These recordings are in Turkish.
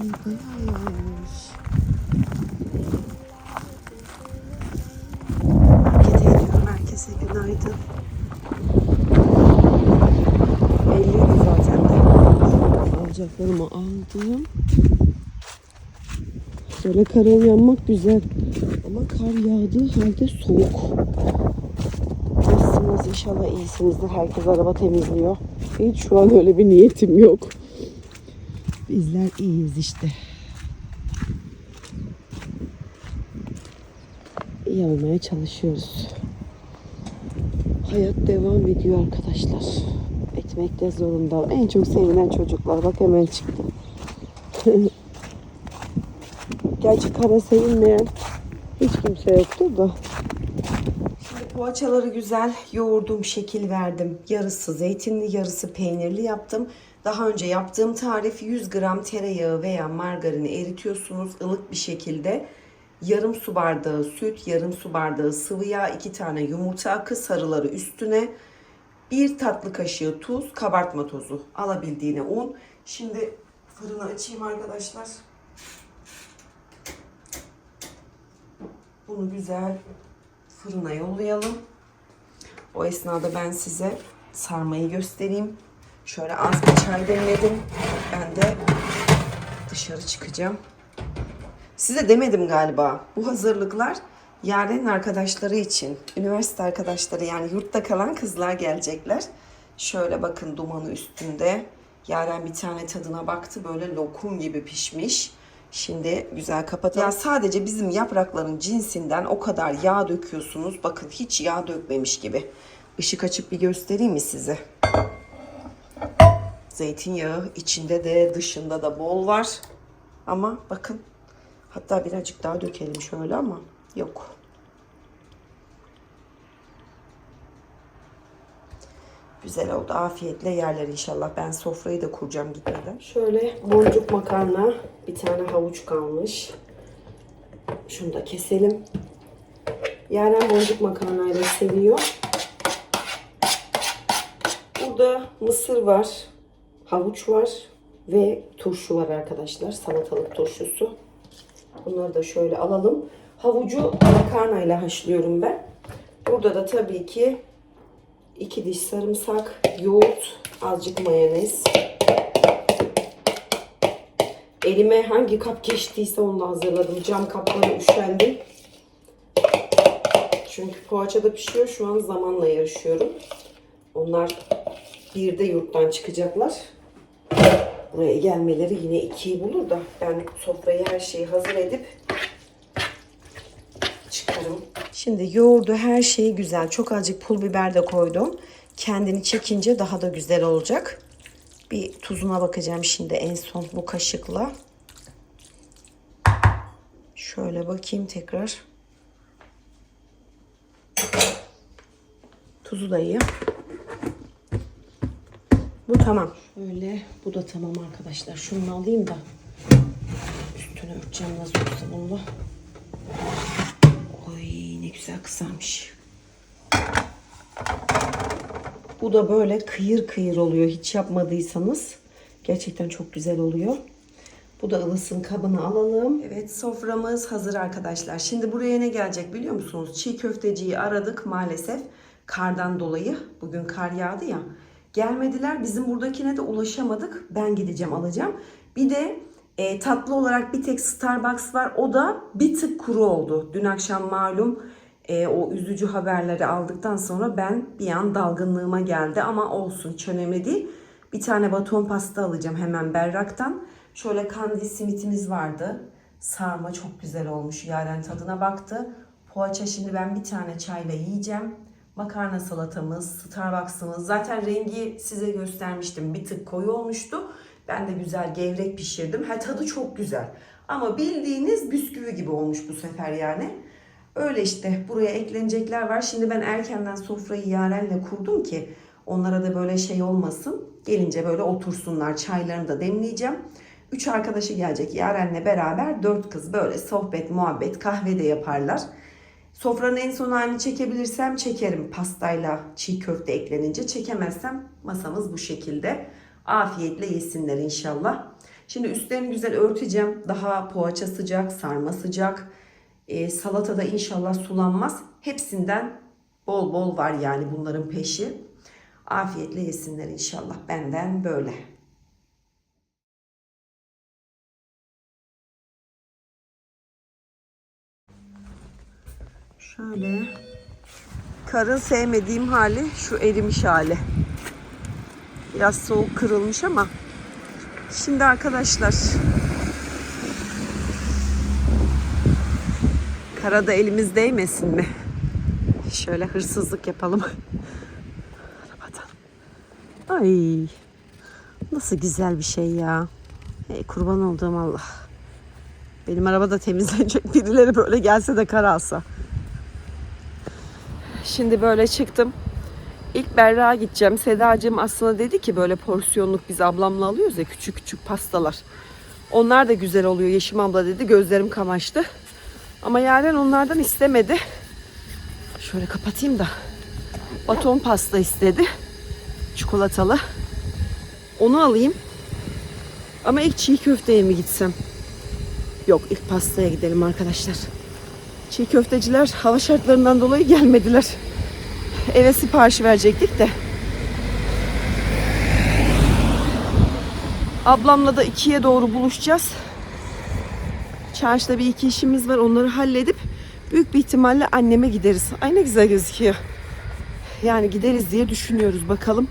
ediyorum. Herkese günaydın. Belliydi zaten de. Alacaklarımı aldım. Böyle kara uyanmak güzel. Ama kar yağdığı halde soğuk. Nasılsınız? İnşallah iyisinizdir. Herkes araba temizliyor. Hiç şu an öyle bir niyetim yok. Bizler iyiyiz işte. İyi olmaya çalışıyoruz. Hayat devam ediyor arkadaşlar. Etmek de zorunda. En çok sevilen çocuklar. Bak hemen çıktı. Gerçi kara sevilmeyen hiç kimse yoktu da. Şimdi poğaçaları güzel yoğurdum, şekil verdim. Yarısı zeytinli, yarısı peynirli yaptım. Daha önce yaptığım tarif 100 gram tereyağı veya margarini eritiyorsunuz ılık bir şekilde. Yarım su bardağı süt, yarım su bardağı sıvı yağ, iki tane yumurta akı, sarıları üstüne. Bir tatlı kaşığı tuz, kabartma tozu, alabildiğine un. Şimdi fırını açayım arkadaşlar. Bunu güzel fırına yollayalım. O esnada ben size sarmayı göstereyim. Şöyle az bir çay demledim. Ben de dışarı çıkacağım. Size demedim galiba. Bu hazırlıklar Yaren'in arkadaşları için. Üniversite arkadaşları yani yurtta kalan kızlar gelecekler. Şöyle bakın dumanı üstünde. Yaren bir tane tadına baktı. Böyle lokum gibi pişmiş. Şimdi güzel kapatalım. Ya sadece bizim yaprakların cinsinden o kadar yağ döküyorsunuz. Bakın hiç yağ dökmemiş gibi. Işık açıp bir göstereyim mi size? Zeytinyağı içinde de dışında da bol var. Ama bakın hatta birazcık daha dökelim şöyle ama yok. Güzel oldu. Afiyetle yerler inşallah. Ben sofrayı da kuracağım gitmeden. Şöyle boncuk makarna. Bir tane havuç kalmış. Şunu da keselim. Yaren boncuk makarnayla seviyor. Mısır var. Havuç var. Ve turşu var arkadaşlar. Salatalık turşusu. Bunları da şöyle alalım. Havucu makarnayla haşlıyorum ben. Burada da tabii ki iki diş sarımsak, yoğurt, azıcık mayonez. Elime hangi kap geçtiyse onu hazırladım. Cam kapları üşendim. Çünkü poğaça da pişiyor. Şu an zamanla yarışıyorum. Onlar bir de yurttan çıkacaklar. Buraya gelmeleri yine ikiyi bulur da ben sofrayı her şeyi hazır edip çıkarım. Şimdi yoğurdu her şeyi güzel. Çok azıcık pul biber de koydum. Kendini çekince daha da güzel olacak. Bir tuzuna bakacağım şimdi en son bu kaşıkla. Şöyle bakayım tekrar. Tuzu da iyi. Bu tamam. Şöyle bu da tamam arkadaşlar. Şunu alayım da üstüne örteceğim nasıl olsa bununla. Oy ne güzel kızarmış. Bu da böyle kıyır kıyır oluyor. Hiç yapmadıysanız gerçekten çok güzel oluyor. Bu da ılısın kabını alalım. Evet soframız hazır arkadaşlar. Şimdi buraya ne gelecek biliyor musunuz? Çiğ köfteciyi aradık maalesef. Kardan dolayı. Bugün kar yağdı ya. Gelmediler. Bizim buradakine de ulaşamadık. Ben gideceğim alacağım. Bir de e, tatlı olarak bir tek Starbucks var. O da bir tık kuru oldu. Dün akşam malum e, o üzücü haberleri aldıktan sonra ben bir an dalgınlığıma geldi. Ama olsun hiç önemli değil. Bir tane baton pasta alacağım hemen berraktan. Şöyle kandil simitimiz vardı. Sarma çok güzel olmuş. Yaren tadına baktı. Poğaça şimdi ben bir tane çayla yiyeceğim. Makarna salatamız, Starbucks'ımız. Zaten rengi size göstermiştim. Bir tık koyu olmuştu. Ben de güzel gevrek pişirdim. Ha tadı çok güzel. Ama bildiğiniz bisküvi gibi olmuş bu sefer yani. Öyle işte buraya eklenecekler var. Şimdi ben erkenden sofrayı Yaren'le kurdum ki onlara da böyle şey olmasın. Gelince böyle otursunlar. Çaylarını da demleyeceğim. Üç arkadaşı gelecek Yaren'le beraber. Dört kız böyle sohbet, muhabbet, kahve de yaparlar. Sofranın en son halini çekebilirsem çekerim pastayla çiğ köfte eklenince. Çekemezsem masamız bu şekilde. Afiyetle yesinler inşallah. Şimdi üstlerini güzel örteceğim. Daha poğaça sıcak, sarma sıcak. Ee, salatada inşallah sulanmaz. Hepsinden bol bol var yani bunların peşi. Afiyetle yesinler inşallah. Benden böyle. Şöyle. Karın sevmediğim hali şu erimiş hali. Biraz soğuk kırılmış ama. Şimdi arkadaşlar. Karada elimiz değmesin mi? Şöyle hırsızlık yapalım. Ay. Nasıl güzel bir şey ya. Ey kurban olduğum Allah. Benim araba da temizlenecek. Birileri böyle gelse de kar alsa. Şimdi böyle çıktım. İlk Berra'ya gideceğim. Sedacığım aslında dedi ki böyle porsiyonluk biz ablamla alıyoruz ya küçük küçük pastalar. Onlar da güzel oluyor Yeşim abla dedi. Gözlerim kamaştı. Ama Yaren onlardan istemedi. Şöyle kapatayım da. Baton pasta istedi. Çikolatalı. Onu alayım. Ama ilk çiğ köfteye mi gitsem? Yok ilk pastaya gidelim arkadaşlar. Çiğ köfteciler hava şartlarından dolayı gelmediler. Eve sipariş verecektik de. Ablamla da ikiye doğru buluşacağız. Çarşıda bir iki işimiz var. Onları halledip büyük bir ihtimalle anneme gideriz. Ay ne güzel gözüküyor. Yani gideriz diye düşünüyoruz bakalım.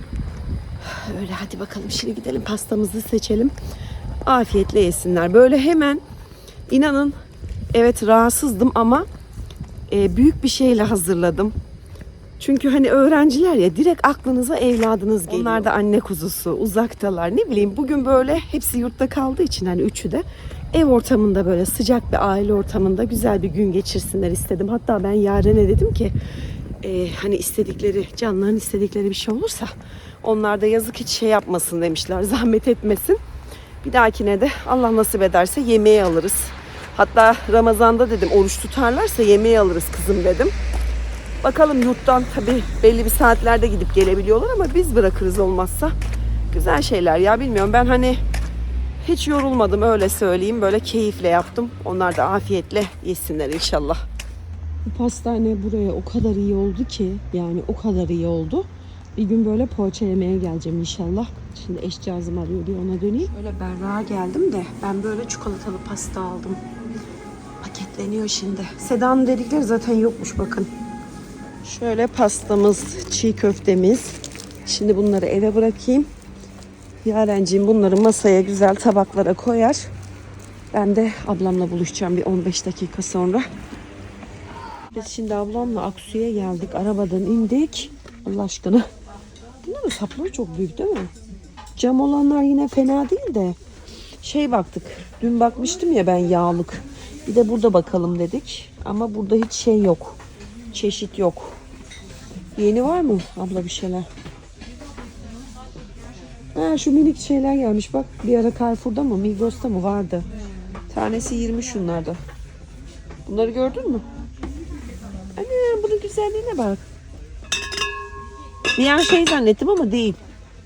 Öyle hadi bakalım şimdi gidelim pastamızı seçelim. Afiyetle yesinler. Böyle hemen inanın evet rahatsızdım ama e, büyük bir şeyle hazırladım. Çünkü hani öğrenciler ya direkt aklınıza evladınız geliyor. Onlar da anne kuzusu, uzaktalar. Ne bileyim bugün böyle hepsi yurtta kaldığı için hani üçü de ev ortamında böyle sıcak bir aile ortamında güzel bir gün geçirsinler istedim. Hatta ben Yaren'e dedim ki e, hani istedikleri, canların istedikleri bir şey olursa onlar da yazık hiç şey yapmasın demişler. Zahmet etmesin. Bir dahakine de Allah nasip ederse yemeği alırız. Hatta Ramazan'da dedim oruç tutarlarsa yemeği alırız kızım dedim. Bakalım yurttan tabii belli bir saatlerde gidip gelebiliyorlar ama biz bırakırız olmazsa. Güzel şeyler ya bilmiyorum ben hani hiç yorulmadım öyle söyleyeyim. Böyle keyifle yaptım. Onlar da afiyetle yesinler inşallah. Bu pastane buraya o kadar iyi oldu ki yani o kadar iyi oldu. Bir gün böyle poğaça yemeye geleceğim inşallah. Şimdi eşcağızım arıyor diye ona döneyim. Böyle berrağa geldim de ben böyle çikolatalı pasta aldım. Paketleniyor şimdi. Seda'nın dedikleri zaten yokmuş bakın. Şöyle pastamız, çiğ köftemiz. Şimdi bunları eve bırakayım. Yarenciğim bunları masaya güzel tabaklara koyar. Ben de ablamla buluşacağım bir 15 dakika sonra. Biz şimdi ablamla Aksu'ya geldik. Arabadan indik. Allah aşkına. Bunların sapları çok büyük değil mi? Cam olanlar yine fena değil de. Şey baktık. Dün bakmıştım ya ben yağlık. Bir de burada bakalım dedik. Ama burada hiç şey yok. Çeşit yok. Yeni var mı abla bir şeyler? Ha şu minik şeyler gelmiş bak. Bir ara Carrefour'da mı Migros'ta mı vardı. Tanesi 20 şunlarda. Bunları gördün mü? Ana bunun güzelliğine bak. Bir an şey zannettim ama değil.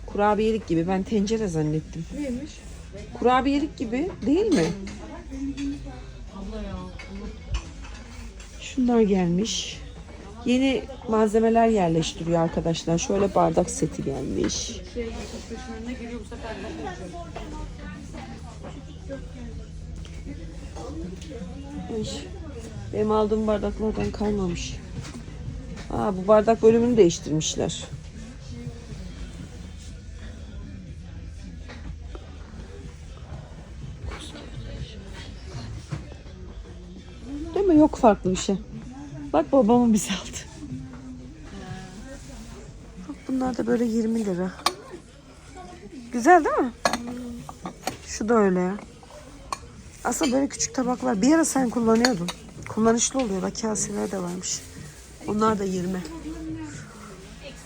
Kurabiyelik gibi. Ben tencere zannettim. Neymiş? Kurabiyelik gibi değil mi? Şunlar gelmiş. Yeni malzemeler yerleştiriyor arkadaşlar. Şöyle bardak seti gelmiş. Benim aldığım bardaklardan kalmamış. Aa, bu bardak bölümünü değiştirmişler. Mi? Yok farklı bir şey. Bak babamın bize aldı. Bak bunlar da böyle 20 lira. Güzel değil mi? Şu da öyle ya. Aslında böyle küçük tabaklar. Bir ara sen kullanıyordun. Kullanışlı oluyor. Bak kaseler de varmış. Onlar da 20.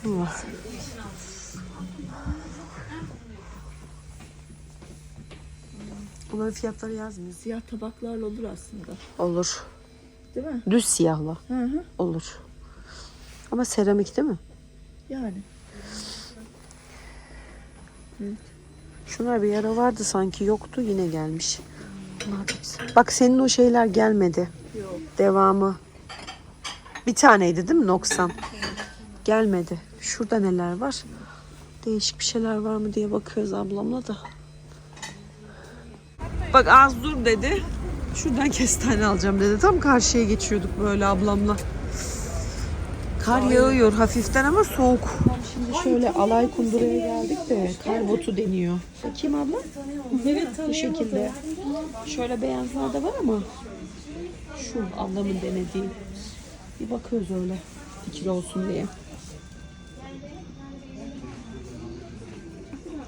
Allah. Bunların fiyatları yazmıyor. Siyah tabaklarla olur aslında. Olur. Değil mi? Düz siyahla. Hı hı. Olur. Ama seramik değil mi? Yani. Şunlar bir ara vardı sanki yoktu yine gelmiş. Bak senin o şeyler gelmedi. Yok. Devamı. Bir taneydi değil mi noksan? Gelmedi. Şurada neler var? Değişik bir şeyler var mı diye bakıyoruz ablamla da. Bak az dur dedi. Şuradan kestane alacağım dedi. Tam karşıya geçiyorduk böyle ablamla. Kar yağıyor hafiften ama soğuk. Şimdi şöyle alay kunduraya geldik de kar botu deniyor. Bakayım abla. Evet Bu şekilde. Şöyle beyazlar da var ama şu ablamın denediği. Bir bakıyoruz öyle. Fikir olsun diye.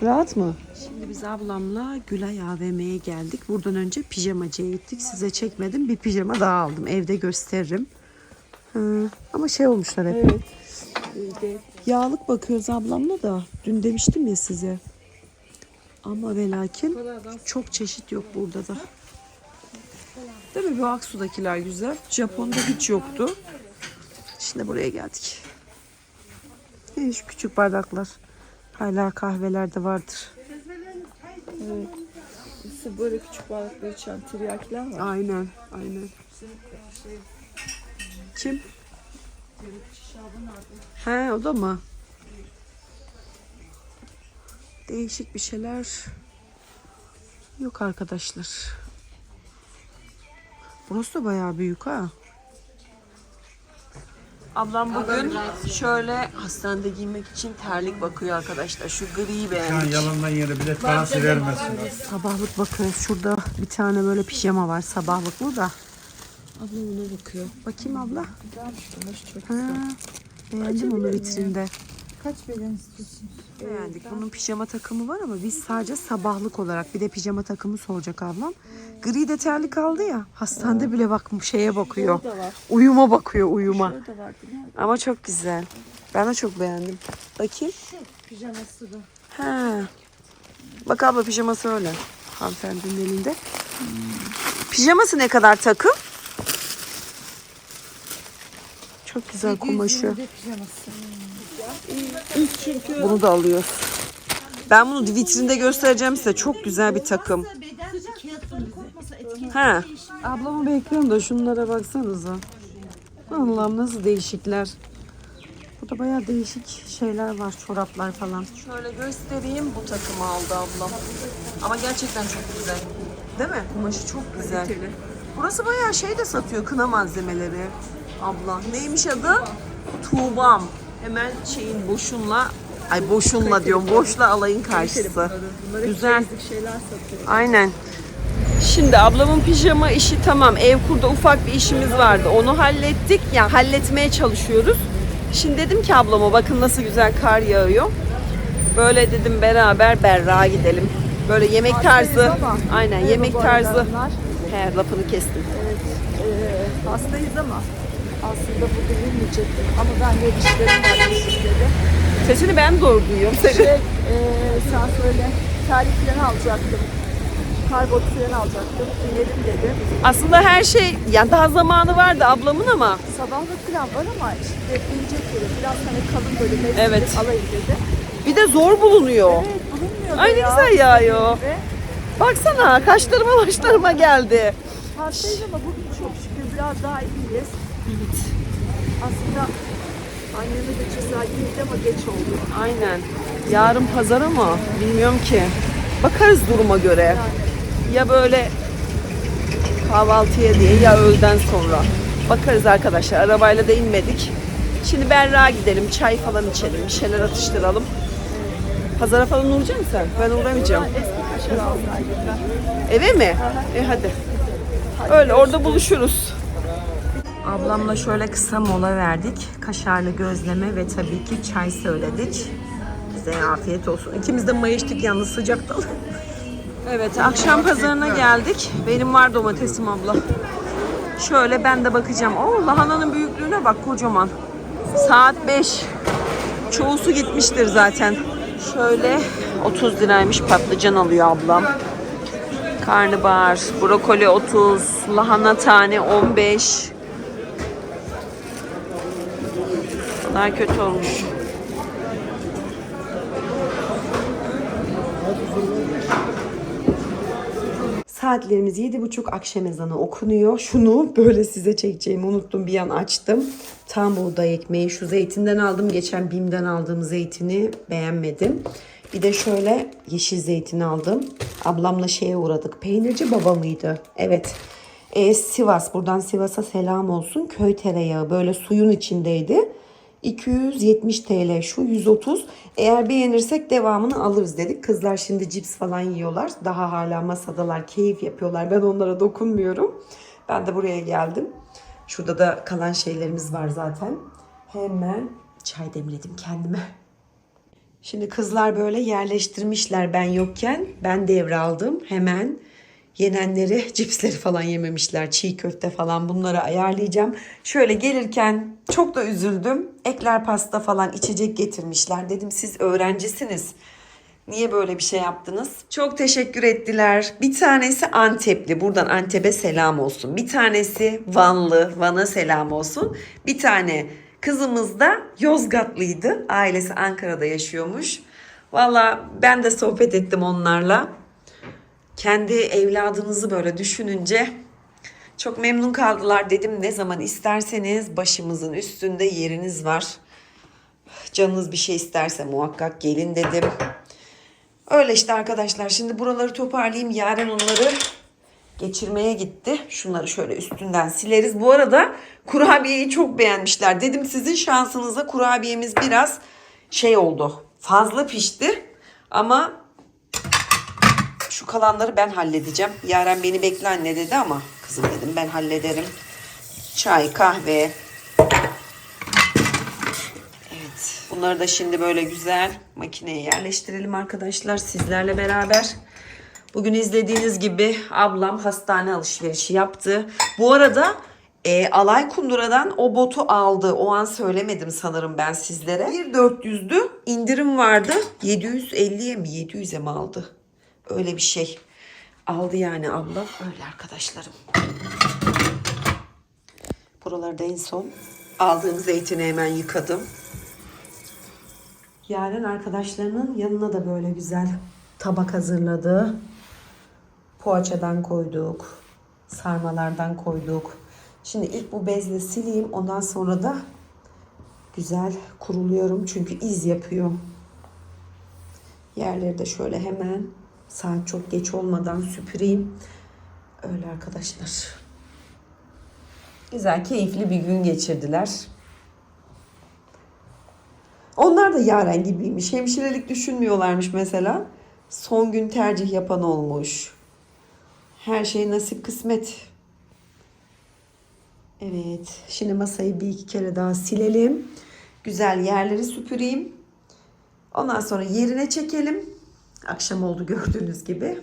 Rahat mı? Şimdi biz ablamla Gülay AVM'ye geldik. Buradan önce pijamacıya gittik. Size çekmedim. Bir pijama daha aldım. Evde gösteririm. Hı. Ama şey olmuşlar hep. Evet. Yağlık bakıyoruz ablamla da. Dün demiştim ya size. Ama ve lakin çok çeşit yok burada da. Değil mi? Bu Aksu'dakiler güzel. Japon'da hiç yoktu. Şimdi buraya geldik. Şu küçük bardaklar. Hala kahvelerde vardır. Evet. İşte böyle küçük balıkları içen tiryakiler var. Aynen, aynen. Kim? He, o da mı? Değişik bir şeyler yok arkadaşlar. Burası da bayağı büyük ha. Ablam bugün şöyle hastanede giymek için terlik bakıyor arkadaşlar. Şu griyi Şu an beğendik. yalandan yere bilet parası vermesinler. Sabahlık bakıyoruz. Şurada bir tane böyle pijama var. Sabahlık mı da. Abla ona bakıyor. Bakayım abla. Çok Ha, beğendim onu vitrinde. Kaç beden istiyorsun? Beğendik. Bunun pijama takımı var ama biz sadece sabahlık olarak bir de pijama takımı soracak ablam. Gri de terlik aldı ya. Hastanede bile bak şeye bakıyor. var. Uyuma bakıyor uyuma. Şurada var? Ama çok güzel. Ben de çok beğendim. Bakayım. Pijaması da. Ha. Bak abla pijaması öyle. Hanımefendinin elinde. Pijaması ne kadar takım? Çok güzel kumaşı. Bunu da alıyoruz. Ben bunu vitrinde göstereceğim size. Çok güzel bir takım. Ha. Ablamı bekliyorum da şunlara baksanıza. Allah'ım nasıl değişikler. Burada bayağı değişik şeyler var. Çoraplar falan. Şöyle göstereyim. Bu takımı aldı ablam. Ama gerçekten çok güzel. Değil mi? Kumaşı çok güzel. Burası bayağı şey de satıyor. Kına malzemeleri. Abla. Neymiş adı? Tuğbam. Hemen şeyin boşunla Ay boşunla diyorum. Boşla alayın karşısı. Güzel. şeyler satıyor. Aynen. Şimdi ablamın pijama işi tamam. Ev kurda ufak bir işimiz vardı. Onu hallettik. Yani halletmeye çalışıyoruz. Şimdi dedim ki ablama bakın nasıl güzel kar yağıyor. Böyle dedim beraber berrağa gidelim. Böyle yemek tarzı. ama. Aynen yemek bu arada tarzı. bunlar. He lafını kestim. Ee, hastayız ama aslında bugün bilmeyecektim. Ama ben de dişlerim var dedi. Sesini ben doğru duyuyorum. Seni. Şey, ee, sen söyle. Terlik falan alacaktım. Karbot falan alacaktım. İnelim dedi. Aslında her şey yani daha zamanı vardı ablamın ama Sabahlık falan var ama işte ince böyle biraz hani kalın böyle mevsimlik Evet. alayım dedi. bir de zor bulunuyor. Evet bulunmuyor. Ay ne ya. güzel yağıyor. Ve Baksana kaşlarıma başlarıma geldi. hastayız ama bugün çok şükür biraz daha iyiyiz. Aslında de cezaevindeydi ama geç oldu. Aynen. Yarın pazar ama bilmiyorum ki. Bakarız duruma göre. Ya böyle kahvaltıya diye ya öğleden sonra. Bakarız arkadaşlar. Arabayla da inmedik. Şimdi Berra gidelim. Çay falan içelim. Bir şeyler atıştıralım. Pazara falan uğrayacak mısın sen? Ben uğramayacağım. Eve mi? E hadi. Öyle orada buluşuruz. Ablamla şöyle kısa mola verdik. Kaşarlı gözleme ve tabii ki çay söyledik. Size afiyet olsun. İkimiz de mayıştık yalnız sıcakta. Evet akşam pazarına geldik. Benim var domatesim abla. Şöyle ben de bakacağım. Oo lahananın büyüklüğüne bak kocaman. Saat 5. Çoğusu gitmiştir zaten. Şöyle 30 liraymış patlıcan alıyor ablam. Karnabahar, brokoli 30, lahana tane 15. Daha kötü olmuş. Saatlerimiz yedi buçuk akşam ezanı okunuyor. Şunu böyle size çekeceğimi unuttum. Bir an açtım. Tam buğday ekmeği. Şu zeytinden aldım. Geçen BİM'den aldığım zeytini beğenmedim. Bir de şöyle yeşil zeytin aldım. Ablamla şeye uğradık. Peynirci baba mıydı? Evet. Ee, Sivas. Buradan Sivas'a selam olsun. Köy tereyağı böyle suyun içindeydi. 270 TL şu 130. Eğer beğenirsek devamını alırız dedik. Kızlar şimdi cips falan yiyorlar. Daha hala masadalar, keyif yapıyorlar. Ben onlara dokunmuyorum. Ben de buraya geldim. Şurada da kalan şeylerimiz var zaten. Hemen çay demledim kendime. Şimdi kızlar böyle yerleştirmişler ben yokken. Ben devraldım. Hemen yenenleri cipsleri falan yememişler. Çiğ köfte falan bunları ayarlayacağım. Şöyle gelirken çok da üzüldüm. Ekler pasta falan içecek getirmişler. Dedim siz öğrencisiniz. Niye böyle bir şey yaptınız? Çok teşekkür ettiler. Bir tanesi Antepli. Buradan Antep'e selam olsun. Bir tanesi Vanlı. Van'a selam olsun. Bir tane kızımız da Yozgatlıydı. Ailesi Ankara'da yaşıyormuş. Valla ben de sohbet ettim onlarla. Kendi evladınızı böyle düşününce çok memnun kaldılar. Dedim ne zaman isterseniz başımızın üstünde yeriniz var. Canınız bir şey isterse muhakkak gelin dedim. Öyle işte arkadaşlar. Şimdi buraları toparlayayım. Yarın onları geçirmeye gitti. Şunları şöyle üstünden sileriz. Bu arada kurabiyeyi çok beğenmişler. Dedim sizin şansınıza kurabiyemiz biraz şey oldu. Fazla pişti. Ama kalanları ben halledeceğim. Yaren beni bekle anne dedi ama kızım dedim ben hallederim. Çay, kahve. Evet. Bunları da şimdi böyle güzel makineye yerleştirelim arkadaşlar sizlerle beraber. Bugün izlediğiniz gibi ablam hastane alışverişi yaptı. Bu arada e, Alay Kundura'dan o botu aldı. O an söylemedim sanırım ben sizlere. 1.400'dü. indirim vardı. 750'ye mi 700'e mi aldı? Öyle bir şey. Aldı yani abla. Öyle arkadaşlarım. Buralarda en son aldığım zeytini hemen yıkadım. Yaren arkadaşlarının yanına da böyle güzel tabak hazırladı. Poğaçadan koyduk. Sarmalardan koyduk. Şimdi ilk bu bezle sileyim. Ondan sonra da güzel kuruluyorum. Çünkü iz yapıyor. Yerleri de şöyle hemen saat çok geç olmadan süpüreyim. Öyle arkadaşlar. Güzel, keyifli bir gün geçirdiler. Onlar da Yaren gibiymiş. Hemşirelik düşünmüyorlarmış mesela. Son gün tercih yapan olmuş. Her şey nasip kısmet. Evet. Şimdi masayı bir iki kere daha silelim. Güzel yerleri süpüreyim. Ondan sonra yerine çekelim. Akşam oldu gördüğünüz gibi.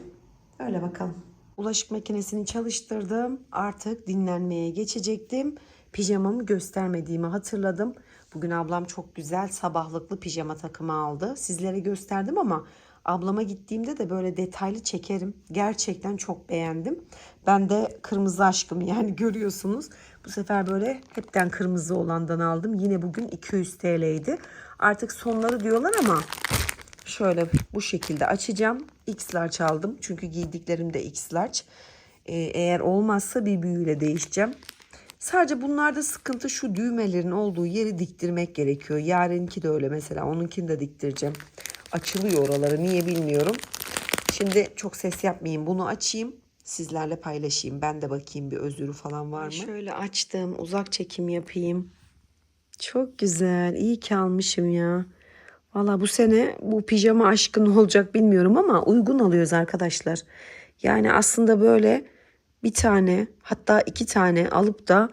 Öyle bakalım. Bulaşık makinesini çalıştırdım. Artık dinlenmeye geçecektim. Pijamamı göstermediğimi hatırladım. Bugün ablam çok güzel sabahlıklı pijama takımı aldı. Sizlere gösterdim ama ablama gittiğimde de böyle detaylı çekerim. Gerçekten çok beğendim. Ben de kırmızı aşkım yani görüyorsunuz. Bu sefer böyle hepten kırmızı olandan aldım. Yine bugün 200 TL'ydi. Artık sonları diyorlar ama Şöyle bu şekilde açacağım. X large aldım. Çünkü giydiklerim de X large. Ee, eğer olmazsa bir büyüyle değişeceğim. Sadece bunlarda sıkıntı şu düğmelerin olduğu yeri diktirmek gerekiyor. Yarenki de öyle mesela. Onunkini de diktireceğim. Açılıyor oraları. Niye bilmiyorum. Şimdi çok ses yapmayayım. Bunu açayım. Sizlerle paylaşayım. Ben de bakayım bir özürü falan var mı? Şöyle açtım. Uzak çekim yapayım. Çok güzel. İyi ki almışım ya. Valla bu sene bu pijama aşkı ne olacak bilmiyorum ama uygun alıyoruz arkadaşlar. Yani aslında böyle bir tane hatta iki tane alıp da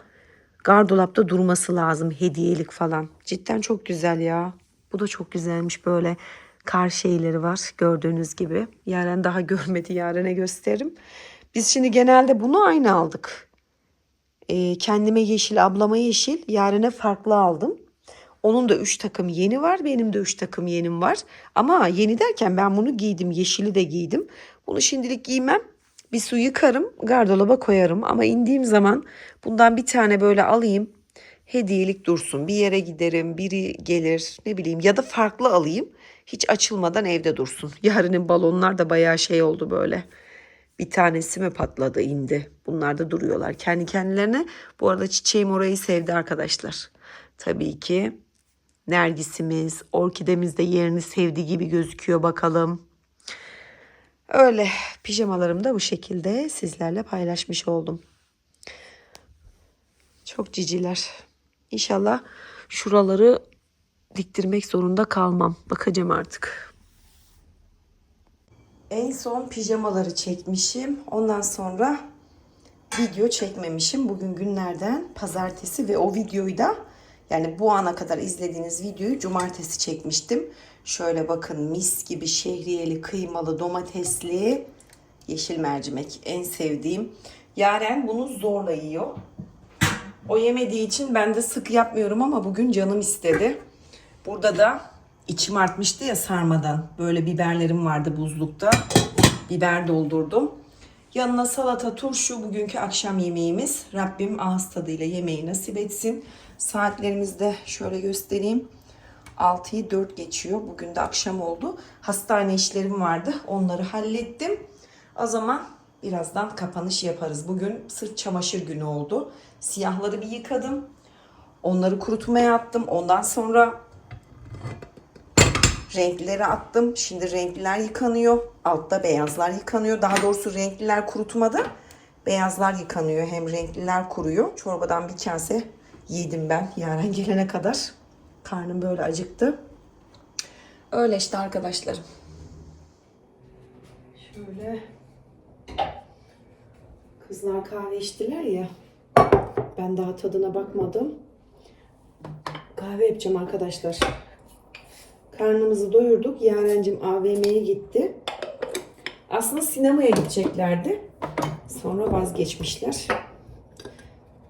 gardolapta durması lazım hediyelik falan. Cidden çok güzel ya. Bu da çok güzelmiş böyle kar şeyleri var gördüğünüz gibi. Yaren daha görmedi Yaren'e gösteririm. Biz şimdi genelde bunu aynı aldık. Ee, kendime yeşil ablama yeşil Yaren'e farklı aldım. Onun da 3 takım yeni var. Benim de 3 takım yenim var. Ama yeni derken ben bunu giydim. Yeşili de giydim. Bunu şimdilik giymem. Bir su yıkarım. Gardıroba koyarım. Ama indiğim zaman bundan bir tane böyle alayım. Hediyelik dursun. Bir yere giderim. Biri gelir. Ne bileyim. Ya da farklı alayım. Hiç açılmadan evde dursun. Yarının balonlar da bayağı şey oldu böyle. Bir tanesi mi patladı indi. Bunlar da duruyorlar kendi kendilerine. Bu arada çiçeğim orayı sevdi arkadaşlar. Tabii ki nergisimiz, orkidemiz de yerini sevdiği gibi gözüküyor bakalım. Öyle pijamalarımı da bu şekilde sizlerle paylaşmış oldum. Çok ciciler. İnşallah şuraları diktirmek zorunda kalmam. Bakacağım artık. En son pijamaları çekmişim. Ondan sonra video çekmemişim. Bugün günlerden pazartesi ve o videoyu da yani bu ana kadar izlediğiniz videoyu cumartesi çekmiştim. Şöyle bakın mis gibi şehriyeli, kıymalı, domatesli yeşil mercimek en sevdiğim. Yaren bunu zorla yiyor. O yemediği için ben de sık yapmıyorum ama bugün canım istedi. Burada da içim artmıştı ya sarmadan. Böyle biberlerim vardı buzlukta. Biber doldurdum. Yanına salata, turşu bugünkü akşam yemeğimiz. Rabbim ağız tadıyla yemeği nasip etsin. Saatlerimizi de şöyle göstereyim. 6'yı 4 geçiyor. Bugün de akşam oldu. Hastane işlerim vardı. Onları hallettim. O zaman birazdan kapanış yaparız. Bugün sırt çamaşır günü oldu. Siyahları bir yıkadım. Onları kurutmaya attım. Ondan sonra renklileri attım. Şimdi renkliler yıkanıyor. Altta beyazlar yıkanıyor. Daha doğrusu renkliler kurutmadı. Beyazlar yıkanıyor. Hem renkliler kuruyor. Çorbadan bir kase yedim ben yarın gelene kadar. Karnım böyle acıktı. Öyle işte arkadaşlarım. Şöyle kızlar kahve içtiler ya. Ben daha tadına bakmadım. Kahve yapacağım arkadaşlar. Karnımızı doyurduk. Yarencim AVM'ye gitti. Aslında sinemaya gideceklerdi. Sonra vazgeçmişler.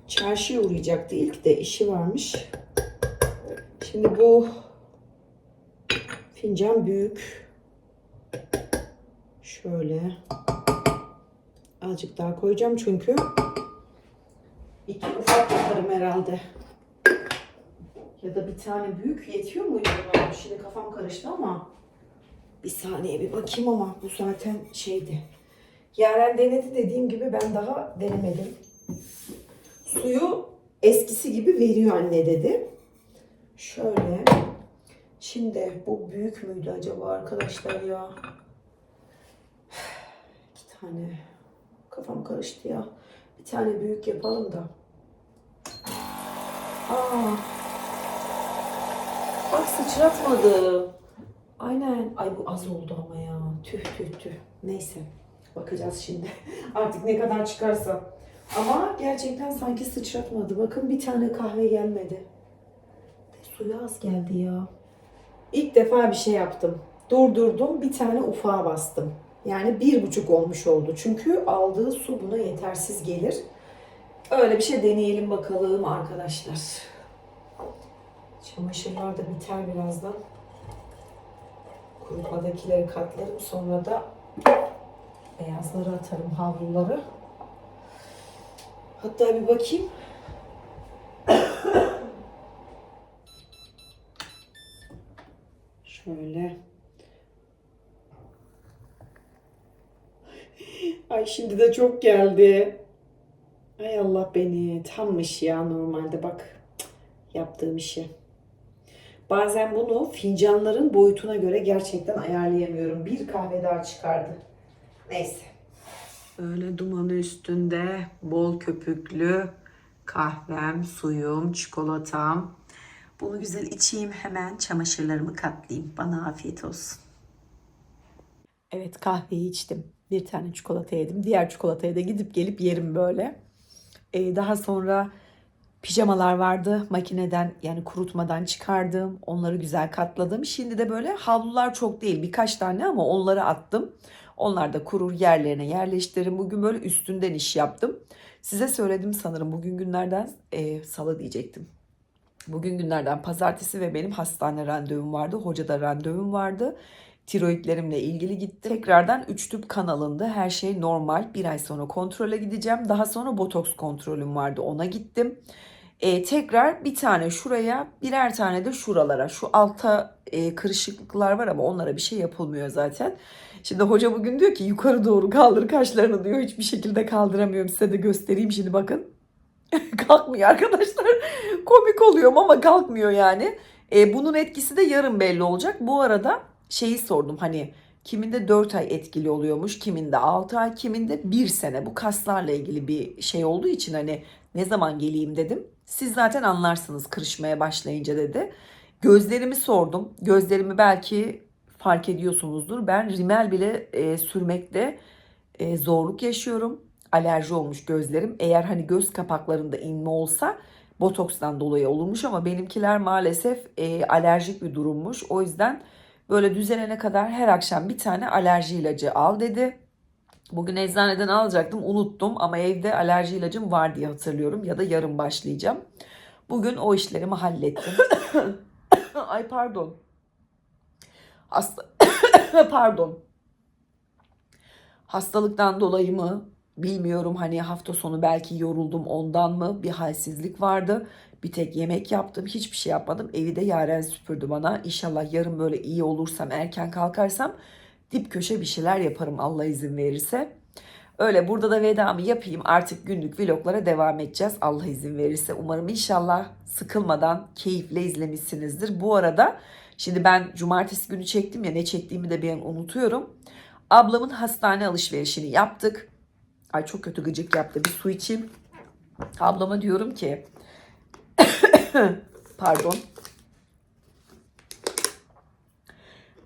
Çarşıya uğrayacaktı. İlk de işi varmış. Şimdi bu fincan büyük. Şöyle. Azıcık daha koyacağım çünkü iki ufak yaparım herhalde. Ya da bir tane büyük yetiyor muydu buna? Şimdi kafam karıştı ama bir saniye bir bakayım ama bu zaten şeydi. Yaren denedi dediğim gibi ben daha denemedim. Suyu eskisi gibi veriyor anne dedi. Şöyle. Şimdi bu büyük müydü acaba arkadaşlar ya? İki tane. Kafam karıştı ya. Bir tane büyük yapalım da. Aa, Bak sıçratmadı. Aynen. Ay bu az oldu ama ya. Tüh tüh tüh. Neyse. Bakacağız şimdi. Artık ne kadar çıkarsa. Ama gerçekten sanki sıçratmadı. Bakın bir tane kahve gelmedi. Suyu az geldi ya. İlk defa bir şey yaptım. Durdurdum. Bir tane ufağa bastım. Yani bir buçuk olmuş oldu. Çünkü aldığı su buna yetersiz gelir. Öyle bir şey deneyelim bakalım arkadaşlar. Çamaşırlar da biter birazdan. Kurutmadakileri katlarım. Sonra da beyazları atarım havluları. Hatta bir bakayım. Şöyle. Ay şimdi de çok geldi. Ay Allah beni. Tammış ya normalde bak yaptığım işi. Bazen bunu fincanların boyutuna göre gerçekten ayarlayamıyorum. Bir kahve daha çıkardı. Neyse. Böyle dumanı üstünde bol köpüklü kahvem, suyum, çikolatam. Bunu güzel içeyim hemen çamaşırlarımı katlayayım. Bana afiyet olsun. Evet kahveyi içtim. Bir tane çikolata yedim. Diğer çikolataya da gidip gelip yerim böyle. Ee, daha sonra pijamalar vardı. Makineden yani kurutmadan çıkardım. Onları güzel katladım. Şimdi de böyle havlular çok değil birkaç tane ama onları attım. Onlar da kurur yerlerine yerleştiririm. Bugün böyle üstünden iş yaptım. Size söyledim sanırım bugün günlerden e, salı diyecektim. Bugün günlerden pazartesi ve benim hastane randevum vardı. Hocada randevum vardı. Tiroidlerimle ilgili gitti. Tekrardan 3 tüp kan alındı. Her şey normal. Bir ay sonra kontrole gideceğim. Daha sonra botoks kontrolüm vardı. Ona gittim. E, tekrar bir tane şuraya birer tane de şuralara. Şu altta e, kırışıklıklar var ama onlara bir şey yapılmıyor zaten. Şimdi hoca bugün diyor ki yukarı doğru kaldır kaşlarını diyor. Hiçbir şekilde kaldıramıyorum size de göstereyim şimdi bakın. kalkmıyor arkadaşlar. Komik oluyorum ama kalkmıyor yani. E, bunun etkisi de yarın belli olacak. Bu arada şeyi sordum hani kiminde 4 ay etkili oluyormuş, kiminde 6 ay, kiminde 1 sene. Bu kaslarla ilgili bir şey olduğu için hani ne zaman geleyim dedim. Siz zaten anlarsınız kırışmaya başlayınca dedi. Gözlerimi sordum. Gözlerimi belki fark ediyorsunuzdur. Ben rimel bile e, sürmekte e, zorluk yaşıyorum. Alerji olmuş gözlerim. Eğer hani göz kapaklarında inme olsa botokstan dolayı olurmuş ama benimkiler maalesef e, alerjik bir durummuş. O yüzden böyle düzelene kadar her akşam bir tane alerji ilacı al dedi. Bugün eczaneden alacaktım unuttum ama evde alerji ilacım var diye hatırlıyorum ya da yarın başlayacağım. Bugün o işlerimi hallettim. Ay pardon. Hasta pardon. Hastalıktan dolayı mı bilmiyorum hani hafta sonu belki yoruldum ondan mı bir halsizlik vardı. Bir tek yemek yaptım hiçbir şey yapmadım. Evi de Yaren süpürdü bana. İnşallah yarın böyle iyi olursam erken kalkarsam dip köşe bir şeyler yaparım Allah izin verirse. Öyle burada da vedamı yapayım. Artık günlük vloglara devam edeceğiz. Allah izin verirse. Umarım inşallah sıkılmadan keyifle izlemişsinizdir. Bu arada şimdi ben cumartesi günü çektim ya ne çektiğimi de ben unutuyorum. Ablamın hastane alışverişini yaptık. Ay çok kötü gıcık yaptı. Bir su içeyim. Ablama diyorum ki pardon.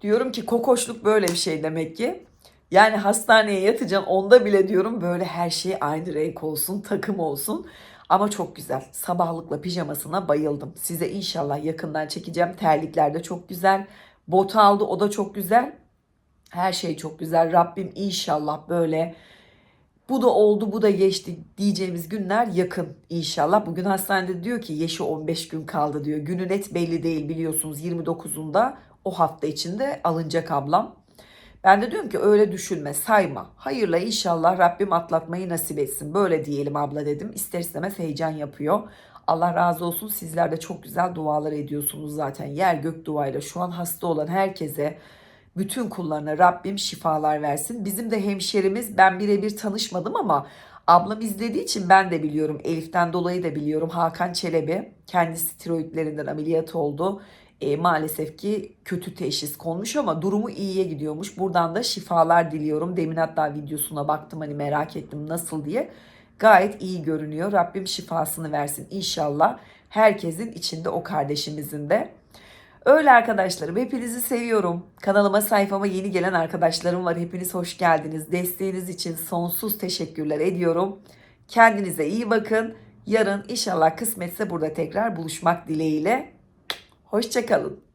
Diyorum ki kokoşluk böyle bir şey demek ki. Yani hastaneye yatacaksın onda bile diyorum böyle her şey aynı renk olsun, takım olsun. Ama çok güzel. Sabahlıkla pijamasına bayıldım. Size inşallah yakından çekeceğim. Terlikler de çok güzel. Bot aldı o da çok güzel. Her şey çok güzel. Rabbim inşallah böyle bu da oldu bu da geçti diyeceğimiz günler yakın inşallah. Bugün hastanede diyor ki yaşı 15 gün kaldı diyor. Günü net belli değil biliyorsunuz 29'unda o hafta içinde alınacak ablam. Ben de diyorum ki öyle düşünme sayma. Hayırla inşallah Rabbim atlatmayı nasip etsin. Böyle diyelim abla dedim. İster istemez heyecan yapıyor. Allah razı olsun sizler de çok güzel dualar ediyorsunuz zaten. Yer gök duayla şu an hasta olan herkese bütün kullarına Rabbim şifalar versin. Bizim de hemşerimiz ben birebir tanışmadım ama ablam izlediği için ben de biliyorum. Elif'ten dolayı da biliyorum. Hakan Çelebi kendisi tiroidlerinden ameliyat oldu. E, maalesef ki kötü teşhis konmuş ama durumu iyiye gidiyormuş. Buradan da şifalar diliyorum. Demin hatta videosuna baktım hani merak ettim nasıl diye. Gayet iyi görünüyor. Rabbim şifasını versin inşallah. Herkesin içinde o kardeşimizin de. Öyle arkadaşlarım hepinizi seviyorum. Kanalıma sayfama yeni gelen arkadaşlarım var. Hepiniz hoş geldiniz. Desteğiniz için sonsuz teşekkürler ediyorum. Kendinize iyi bakın. Yarın inşallah kısmetse burada tekrar buluşmak dileğiyle. Hoşçakalın.